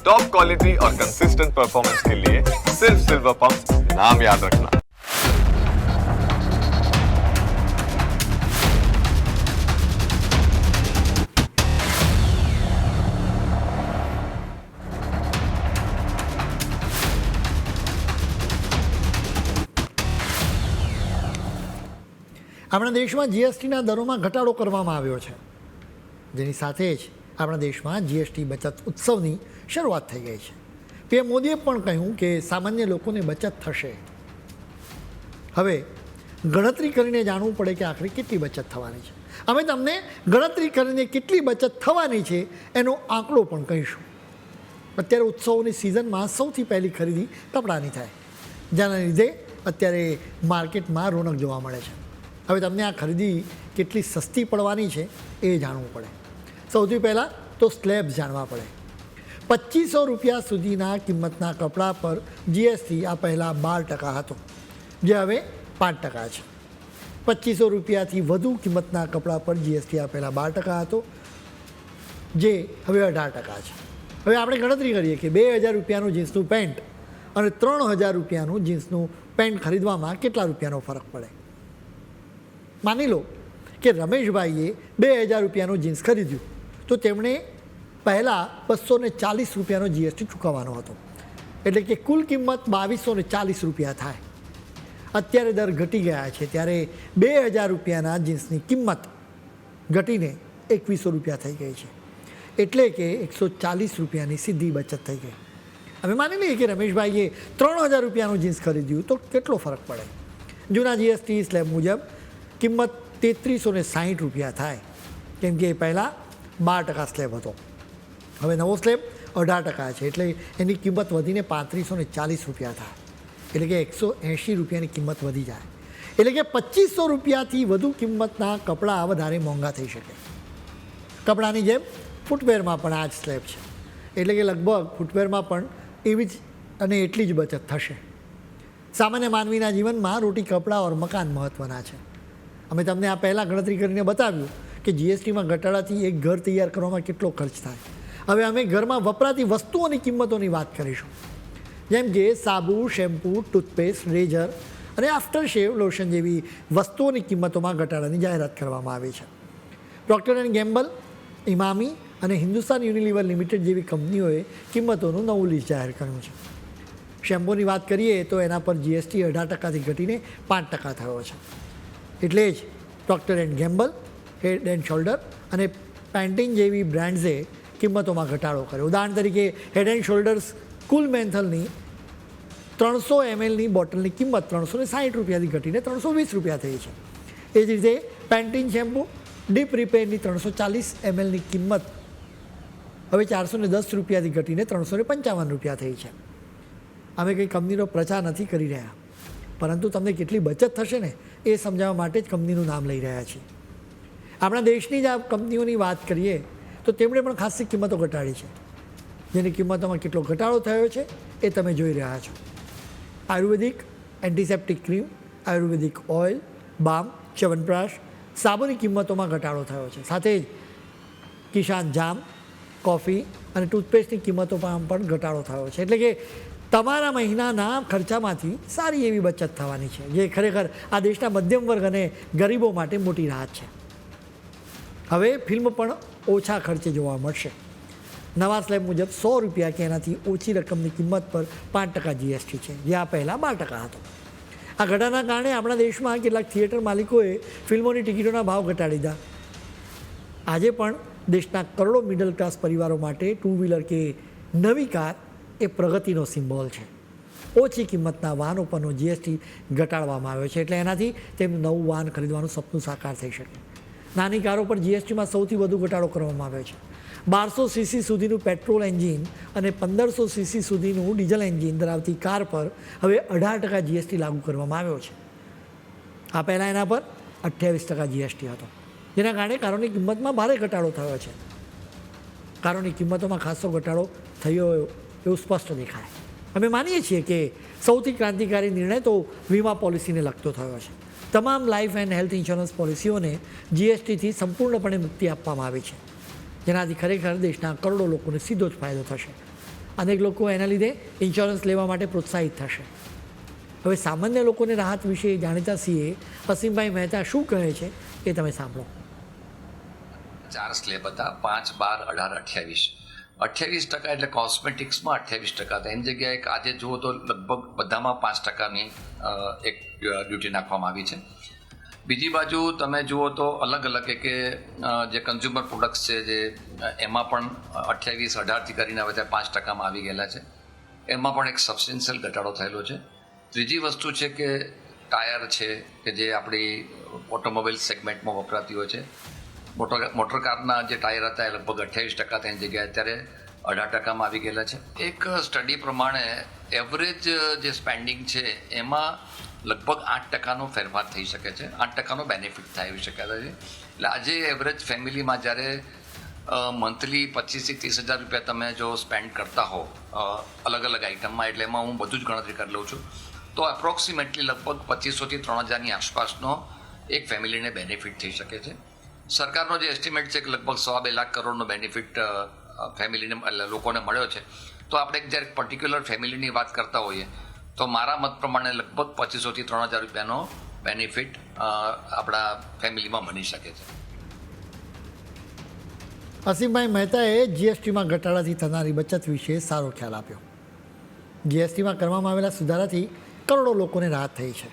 Top quality और consistent performance के लिए सिर्फ सिल्वर पंप नाम याद रखना આપણા દેશમાં જીએસટીના દરોમાં ઘટાડો કરવામાં આવ્યો છે જેની સાથે જ આપણા દેશમાં જીએસટી બચત ઉત્સવની શરૂઆત થઈ ગઈ છે. પીએમ મોદીએ પણ કહ્યું કે સામાન્ય લોકોને બચત થશે. હવે ગણતરી કરીને જાણવું પડે કે આખરે કેટલી બચત થવાની છે. અમે તમને ગણતરી કરીને કેટલી બચત થવાની છે એનો આંકડો પણ કહીશું. અત્યારે ઉત્સવોની સિઝનમાં સૌથી પહેલી ખરીદી કપડાની થાય. જેના લીધે અત્યારે માર્કેટમાં રોનક જોવા મળે છે. હવે તમને આ ખરીદી કેટલી સસ્તી પડવાની છે એ જાણવું પડે. સૌથી પહેલાં તો સ્લેબ જાણવા પડે. પચીસો રૂપિયા સુધીના કિંમતના કપડાં પર જીએસટી આ પહેલાં બાર ટકા હતો. જે હવે પાંચ ટકા છે. પચીસો રૂપિયાથી વધુ કિંમતના કપડાં પર જીએસટી આ પહેલાં બાર ટકા હતો, જે હવે અઢાર ટકા છે. હવે આપણે ગણતરી કરીએ કે બે હજાર રૂપિયાનું જીન્સનું પેન્ટ અને ત્રણ હજાર રૂપિયાનું જીન્સનું પેન્ટ ખરીદવામાં કેટલા રૂપિયાનો ફરક પડે? માની લો કે રમેશભાઈએ બે હજાર રૂપિયાનું જીન્સ ખરીદ્યું. તો તેમણે પહેલાં બસો ને ચાલીસ રૂપિયાનો જીએસટી ચૂકવવાનો હતો. એટલે કે કુલ કિંમત બાવીસો ને ચાલીસ રૂપિયા થાય. અત્યારે દર ઘટી ગયા છે. ત્યારે બે હજાર રૂપિયાના જીન્સની કિંમત ઘટીને એકવીસો રૂપિયા થઈ ગઈ છે. એટલે કે એકસો ચાલીસ રૂપિયાની સીધી બચત થઈ ગઈ. હવે માની લઈએ કે રમેશભાઈએ ત્રણ હજાર રૂપિયાનું જીન્સ ખરીદ્યું તો કેટલો ફરક પડે? જૂના જીએસટી સ્લેબ મુજબ કિંમત તેત્રીસો ને સાહીઠ રૂપિયા થાય. કેમ કે એ પહેલાં બાર ટકા સ્લેબ હતો. હવે નવો સ્લેબ અઢાર ટકા છે. એટલે એની કિંમત વધીને પાંત્રીસો ને ચાલીસ રૂપિયા થાય. એટલે કે એકસો એંશી રૂપિયાની કિંમત વધી જાય. એટલે કે પચીસો રૂપિયાથી વધુ કિંમતના કપડાં વધારે મોંઘા થઈ શકે. કપડાની જેમ ફૂટવેરમાં પણ આ જ સ્લેબ છે. એટલે કે લગભગ ફૂટવેરમાં પણ એવી જ અને એટલી જ બચત થશે. સામાન્ય માનવીના જીવનમાં રોટી, કપડાં ઓર મકાન મહત્ત્વના છે. અમે તમને આ પહેલાં ગણતરી કરીને બતાવ્યું કે જીએસટીમાં ઘટાડાથી એક ઘર તૈયાર કરવામાં કેટલો ખર્ચ થાય. હવે અમે ઘરમાં વપરાતી વસ્તુઓની કિંમતોની વાત કરીશું. જેમ કે સાબુ, શેમ્પૂ, ટૂથપેસ્ટ, રેઝર અને આફ્ટર શેવ લોશન જેવી વસ્તુઓની કિંમતોમાં ઘટાડાની જાહેરાત કરવામાં આવી છે. ડૉક્ટર એન્ડ ગેમ્બલ, ઇમામી અને હિન્દુસ્તાન યુનિલિવર લિમિટેડ જેવી કંપનીઓએ કિંમતોનું નવું લિસ્ટ જાહેર કર્યું છે. શેમ્પૂની વાત કરીએ તો એના પર જીએસટી અઢાર ટકાથી ઘટીને પાંચ ટકા થયો છે. એટલે જ Procter and Gamble head and shoulder અને પેન્ટીન જેવી બ્રાન્ડ્સે કિંમતોમાં ઘટાડો કર્યો. ઉદાહરણ તરીકે હેડ એન્ડ શોલ્ડર્સ કુલ મેન્થલની ત્રણસો એમએલની બોટલની કિંમત ત્રણસો ને સાઠ રૂપિયાથી ઘટીને ત્રણસો વીસ રૂપિયા થઈ છે. એ જ રીતે પેન્ટીન શેમ્પૂ ડીપ રિપેરની ત્રણસો ચાલીસ એમએલની કિંમત હવે ચારસો ને દસ રૂપિયાથી ઘટીને ત્રણસો ને પંચાવન રૂપિયા થઈ છે. અમે કંઈ કંપનીનો પ્રચાર નથી કરી રહ્યા. પરંતુ તમને કેટલી બચત થશે ને એ સમજાવવા માટે જ કંપનીનું નામ લઈ રહ્યા છીએ. આપણા દેશની જ આ કંપનીઓની વાત કરીએ, તો તેમણે પણ ખાસી કિંમતો ઘટાડી છે. જેની કિંમતોમાં કેટલો ઘટાડો થયો છે, એ તમે જોઈ રહ્યા છો. Ayurvedic antiseptic cream Ayurvedic oil balm chyawanprash, સાબુની કિંમતોમાં ઘટાડો થયો છે. સાથે જ કિસાન જામ, કોફી અને ટૂથપેસ્ટની કિંમતોમાં પણ ઘટાડો થયો છે. એટલે કે તમારા મહિનાના ખર્ચામાંથી સારી એવી બચત થવાની છે, જે ખરેખર આ દેશના મધ્યમ વર્ગ અને ગરીબો માટે મોટી રાહત છે. હવે ફિલ્મ પણ ઓછા ખર્ચે જોવા મળશે. નવા સ્લેબ મુજબ સો રૂપિયા કે એનાથી ઓછી રકમની કિંમત પર પાંચ ટકા જીએસટી છે, જે આ પહેલાં બાર ટકા હતો. આ ઘટાડાના કારણે આપણા દેશમાં કેટલાક થિયેટર માલિકોએ ફિલ્મોની ટિકિટોના ભાવ ઘટાડી દીધા. આજે પણ દેશના કરોડો મિડલ ક્લાસ પરિવારો માટે ટુ વ્હીલર કે નવી કાર એ પ્રગતિનો સિમ્બોલ છે. ઓછી કિંમતના વાહનો પરનો જીએસટી ઘટાડવામાં આવ્યો છે, એટલે એનાથી તેમનું નવું વાહન ખરીદવાનું સપનું સાકાર થઈ શકે. નાની કારો પર જીએસટીમાં સૌથી વધુ ઘટાડો કરવામાં આવ્યો છે. બારસો સીસી સુધીનું પેટ્રોલ એન્જિન અને પંદરસો સીસી સુધીનું ડીઝલ એન્જિન ધરાવતી કાર પર હવે અઢાર ટકા જીએસટી લાગુ કરવામાં આવ્યો છે. આ પહેલાં એના પર અઠ્યાવીસ ટકા જીએસટી હતો. જેના કારણે કારોની કિંમતમાં ભારે ઘટાડો થયો છે. કારોની કિંમતોમાં ખાસો ઘટાડો થયો એવું સ્પષ્ટ દેખાય. અમે માનીએ છીએ કે સૌથી ક્રાંતિકારી નિર્ણય તો વીમા પોલિસીને લગતો થયો છે. તમામ લાઈફ એન્ડ હેલ્થ ઇન્સ્યોરન્સ પોલિસીઓને જીએસટીથી સંપૂર્ણપણે મુક્તિ આપવામાં આવી છે. જેનાથી ખરેખર દેશના કરોડો લોકોને સીધો જ ફાયદો થશે. અનેક લોકો એના લીધે ઇન્સ્યોરન્સ લેવા માટે પ્રોત્સાહિત થશે. હવે સામાન્ય લોકોને રાહત વિશે જાણીતા સીએ અસીમભાઈ મહેતા શું કહે છે એ તમે સાંભળો. ચાર સ્લેબ હતા. પાંચ બાર અઢાર અઠ્યાવીસ. અઠ્યાવીસ ટકા એટલે કોસ્મેટિક્સમાં અઠ્યાવીસ ટકા હતા. એની જગ્યાએ આજે જુઓ તો લગભગ બધામાં પાંચ ટકાની એક ડ્યુટી નાખવામાં આવી છે. બીજી બાજુ તમે જુઓ તો અલગ અલગ કે જે કન્ઝ્યુમર પ્રોડક્ટ્સ છે જે એમાં પણ અઠ્યાવીસ અઢારથી કરીને હવે ત્યાં પાંચ ટકામાં આવી ગયેલા છે. એમાં પણ એક સબસ્ટેન્શિયલ ઘટાડો થયેલો છે. ત્રીજી વસ્તુ છે કે ટાયર છે કે જે આપણી ઓટોમોબાઈલ સેગમેન્ટમાં વપરાતી હોય છે. મોટર મોટર કારના જે ટાયર હતા એ લગભગ અઠ્યાવીસ ટકા તેની જગ્યાએ અત્યારે અઢાર ટકામાં આવી ગયેલા છે. એક સ્ટડી પ્રમાણે એવરેજ જે સ્પેન્ડિંગ છે એમાં લગભગ આઠ ટકાનો ફેરફાર થઈ શકે છે. આઠ ટકાનો બેનિફિટ થાય એવી શક્યતા છે. એટલે આજે એવરેજ ફેમિલીમાં જ્યારે મંથલી પચીસથી ત્રીસ હજાર રૂપિયા તમે જો સ્પેન્ડ કરતા હો અલગ અલગ આઇટમમાં એટલે એમાં હું બધું જ ગણતરી કરી લઉં છું, તો એપ્રોક્સિમેટલી લગભગ પચીસોથી ત્રણ હજારની આસપાસનો એક ફેમિલીને બેનિફિટ થઈ શકે છે. સરકારનો જે એસ્ટિમેટ છે કે લગભગ સવા બે લાખ કરોડનો બેનિફિટ ફેમિલીને લોકોને મળ્યો છે, તો આપણે જ્યારે પર્ટિક્યુલર ફેમિલીની વાત કરતા હોઈએ, તો મારા મત પ્રમાણે લગભગ પચીસોથી ત્રણ હજાર રૂપિયાનો બેનિફિટ આપણા ફેમિલીમાં બની શકે છે. અસીમભાઈ મહેતાએ જીએસટીમાં ઘટાડાથી થનારી બચત વિશે સારો ખ્યાલ આપ્યો. જીએસટીમાં કરવામાં આવેલા સુધારાથી કરોડો લોકોને રાહત થઈ છે.